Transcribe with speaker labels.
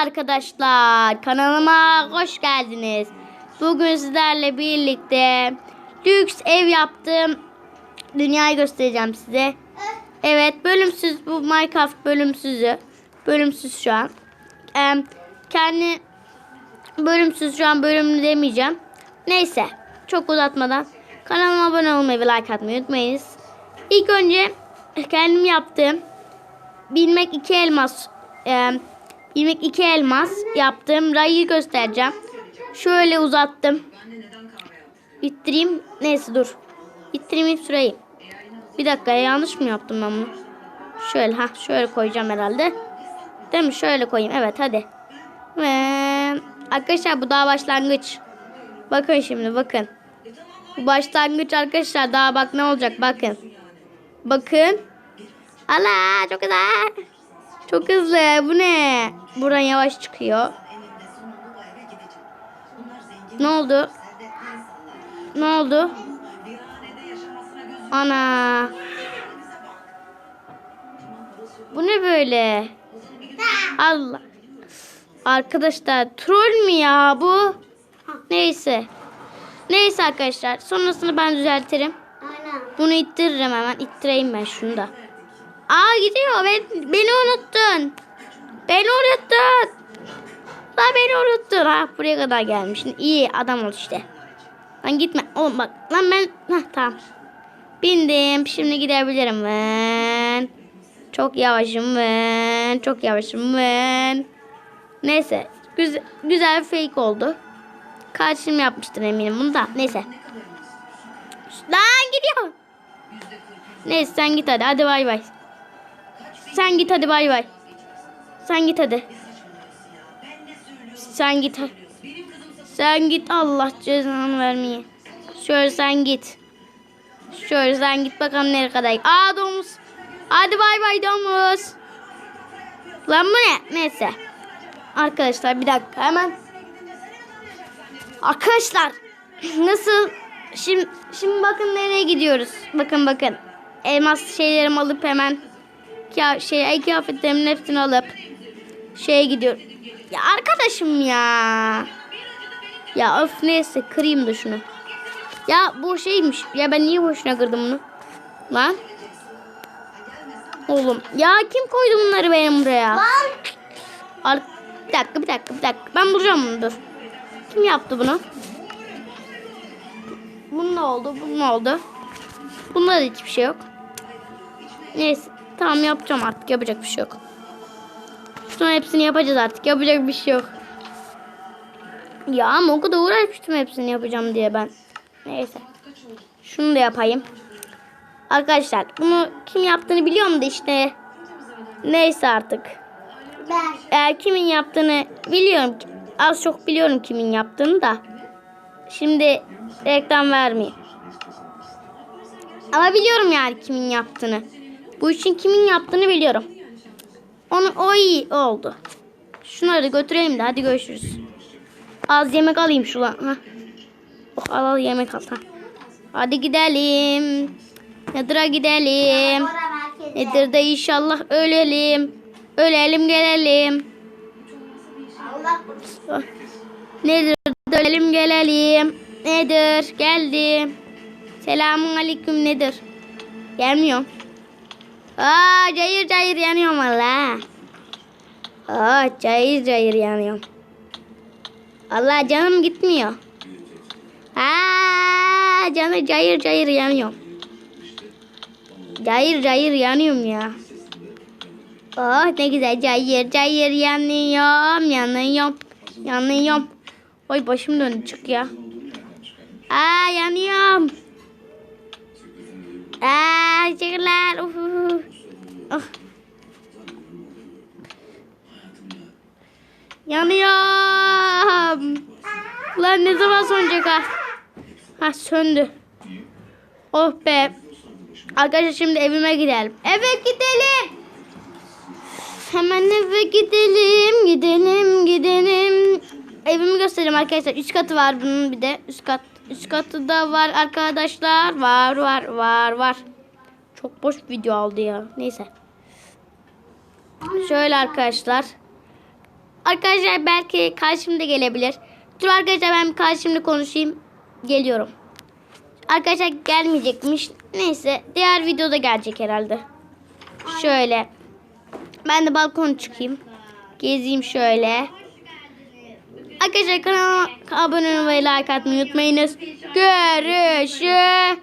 Speaker 1: arkadaşlar. Kanalıma hoş geldiniz. Bugün sizlerle birlikte lüks ev yaptım. Dünyayı göstereceğim size. Evet bölümsüz bu Minecraft bölümsüzü. Bölümsüz şu an. Ee, kendi bölümsüz şu an bölümlü demeyeceğim. Neyse çok uzatmadan kanalıma abone olmayı ve like atmayı unutmayınız. İlk önce kendim yaptığım bilmek iki elmas e, bilmek iki elmas yaptığım rayı göstereceğim. Şöyle uzattım. İttireyim. Neyse dur. İttireyim süreyim. Bir dakika yanlış mı yaptım ben bunu? Şöyle ha şöyle koyacağım herhalde. Değil mi? Şöyle koyayım. Evet hadi. Ve arkadaşlar bu daha başlangıç. Bakın şimdi bakın. Bu başlangıç arkadaşlar daha bak ne olacak bakın. Bakın. Ala çok güzel. Çok hızlı. Bu ne? Buradan yavaş çıkıyor. Ne oldu? Ne oldu? Ana. Bu ne böyle? Allah. Arkadaşlar troll mü ya bu? Neyse. Neyse arkadaşlar. Sonrasını ben düzeltirim. Bunu ittiririm hemen. İttireyim ben şunu da. Aa gidiyor. Ben, beni unuttun. Beni unuttun. La beni unuttun. Ha buraya kadar gelmişsin. İyi adam ol işte. Lan gitme. Oğlum bak. Lan ben. Hah tamam. Bindim. Şimdi gidebilirim ben. Çok yavaşım ben. Çok yavaşım ben. Neyse. Güzel, güzel fake oldu. Kardeşim yapmıştır eminim bunu da. Neyse. Lan gidiyor. Neyse sen git hadi. Hadi bay bay. Sen git hadi bay bay. Sen git hadi. Sen git. Sen git Allah cezanı vermeye. Şöyle sen git. Şöyle sen git bakalım nereye kadar. Aa domuz. Hadi bay bay domuz. Lan bu ne? Neyse. Arkadaşlar bir dakika hemen. Arkadaşlar nasıl? Şimdi, şimdi bakın nereye gidiyoruz. Bakın bakın. Elmas şeylerimi alıp hemen ya şey ay kıyafetlerimin hepsini alıp şeye gidiyor. Ya arkadaşım ya. Ya öf neyse kırayım da şunu. Ya bu şeymiş. Ya ben niye boşuna kırdım bunu? Lan. Oğlum ya kim koydu bunları benim buraya? Ar bir dakika bir dakika bir dakika. Ben bulacağım bunu dur. Kim yaptı bunu? Bunun ne oldu? Bunun ne oldu? Bunda da hiçbir şey yok. Neyse. Tamam yapacağım artık. Yapacak bir şey yok. Sonra hepsini yapacağız artık. Yapacak bir şey yok. Ya ama o kadar uğraşmıştım hepsini yapacağım diye ben. Neyse. Şunu da yapayım. Arkadaşlar bunu kim yaptığını biliyorum da işte. Neyse artık.
Speaker 2: Ben.
Speaker 1: Eğer kimin yaptığını biliyorum. Az çok biliyorum kimin yaptığını da. Şimdi reklam vermeyeyim. Ama biliyorum yani kimin yaptığını. Bu işin kimin yaptığını biliyorum. Onu o iyi oldu. Şunları da götüreyim de hadi görüşürüz. Az yemek alayım şu lan. Ha. Oh, al al yemek al. Ha. Hadi gidelim. Nedir'a gidelim.
Speaker 2: Sonra merkeze.
Speaker 1: Nedir de inşallah ölelim. Ölelim gelelim.
Speaker 2: Allah.
Speaker 1: Nedir ölelim gelelim. Nedir? Geldim. Selamun aleyküm nedir? Gelmiyorum. Aa cayır cayır yanıyorum valla. Aa cayır cayır yanıyorum. Allah canım gitmiyor. Aa canı cayır cayır yanıyorum. Cayır cayır yanıyorum ya. Oh ne güzel cayır cayır yanıyorum yanıyorum yanıyorum. Oy başım döndü çık ya. Aa yanıyorum. Aa teşekkürler. Yanıyorum. Lan ne zaman sönecek ha? Ha söndü. Oh be. Arkadaşlar şimdi evime gidelim. Eve gidelim. Hemen eve gidelim, gidelim, gidelim. Evimi göstereyim arkadaşlar. Üst katı var bunun bir de. Üst kat, üst katı da var arkadaşlar. Var, var, var, var. Çok boş video aldı ya. Neyse. Şöyle arkadaşlar. Arkadaşlar belki karşımda gelebilir. Dur arkadaşlar ben karşımda konuşayım. Geliyorum. Arkadaşlar gelmeyecekmiş. Neyse diğer videoda gelecek herhalde. Şöyle. Ben de balkona çıkayım. Gezeyim şöyle. Arkadaşlar kanalıma abone olmayı like atmayı unutmayınız. Görüşürüz.